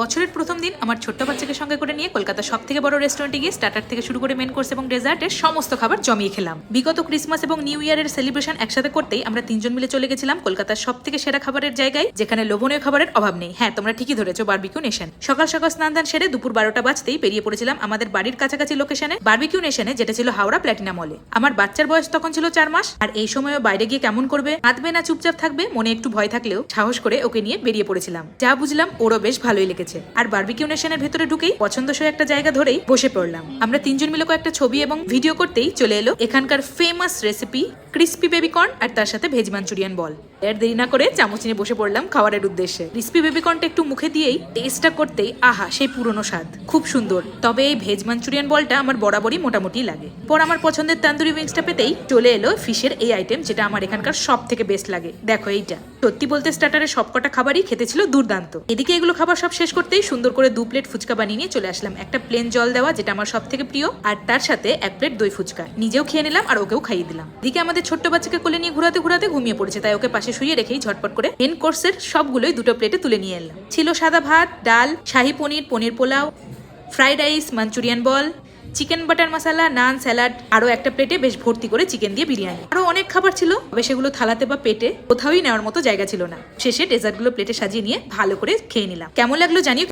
বছরের প্রথম দিন আমার ছোট্ট বাচ্চাকে সঙ্গে করে নিয়ে কলকাতার সব থেকে বড় রেস্টুরেন্টে গিয়ে স্টার্টার থেকে শুরু করে মেন কোর্স এবং ডেজার্টের সমস্ত খাবার জমিয়ে খেলাম। বিগত ক্রিসমাস এবং নিউ ইয়ারের সেলিব্রেশন একসাথে করতেই আমরা তিনজন মিলে চলে গেছিলাম কলকাতার সব থেকে সেরা খাবারের জায়গায়, যেখানে লোভনীয় খাবারের অভাব নেই। হ্যাঁ তোমরা ঠিকই ধরেছো বারবিকিউ নেশন সকাল সকাল স্নান দান সেরে দুপুর বারোটা বাজতেই বেরিয়ে পড়েছিলাম আমাদের বাড়ির কাছাকাছি লোকেশনে বার্বিকিউ নেশনে যেটা ছিল হাওড়া প্ল্যাটিনা মলে আমার বাচ্চার বয়স তখন ছিল চার মাস, আর এই সময়ও বাইরে গিয়ে কেমন করবে? কাঁদবে না, চুপচাপ থাকবে? মনে একটু ভয় থাকলেও সাহস করে ওকে নিয়ে বেরিয়ে পড়েছিলাম। যা বুঝলাম ওরও বেশ ভালোই লেগেছে। আর বারবিকিউ নেশনের ভেতরে ঢুকেই পছন্দসই একটা জায়গা ধরেই বসে পড়লাম। আমরা তিনজন মিলে কয়েকটা ছবি এবং ভিডিও করতেই চলে এলো এখানকার famous recipe crispy baby corn আর তার সাথে ভেজ মাঞ্চুরিয়ান বল এর দেরি না করে চামচ নিয়ে বসে পড়লাম খাবারের উদ্দেশ্যে। ক্রিস্পি বেবিকর্নটা একটু মুখে দিয়েই টেস্টটা করতেই আহা, সেই পুরনো স্বাদ। খুব সুন্দর। তবে এই ভেজ মাঞ্চুরিয়ান বলটা আমার বরাবরই মোটামুটি লাগে। পর আমার পছন্দের তান্দুরি উইংসটা পেতেই চলে এলো ফিশের এই আইটেম যেটা আমার এখানকার সব থেকে বেস্ট লাগে। দেখো এইটা। সত্যি বলতে স্টার্টারের সবকটা খাবারই খেতে ছিল দুর্দান্ত। এদিকে এগুলো খাবার সব শেষ করতেই সুন্দর করে দু প্লেট ফুচকা বানিয়ে নিয়ে চলে আসলাম। একটা প্লেন জল দেওয়া, যেটা আমার সব থেকে প্রিয়, আর তার সাথে এক প্লেট দই ফুচকা। নিজেও খেয়ে নিলাম আর ওকেও খাইয়ে দিলাম। দিকে আমাদের ছোট্ট বাচ্চাকে কোলে নিয়ে ঘুরাতে ঘুরাতে ঘুমিয়ে পড়েছে, তাই ওকে পাশে শুয়ে রেখেই ঝটপট করে মেন কোর্সের সবগুলোই দুটো প্লেটে তুলে নিয়ে এলাম। ছিল সাদা ভাত, ডাল, shahi paneer paneer pulao fried rice Manchurian ball chicken butter masala naan salad আরও একটা প্লেটে বেশ ভর্তি করে চিকেন দিয়ে বিরিয়ানি। আরও অনেক খাবার ছিল, তবে সেগুলো থালাতে বা পেটে কোথাওই নেওয়ার মতো জায়গা ছিল না। শেষে ডেজার্টগুলো প্লেটে সাজিয়ে নিয়ে ভালো করে খেয়ে নিলাম। কেমন লাগল জানিও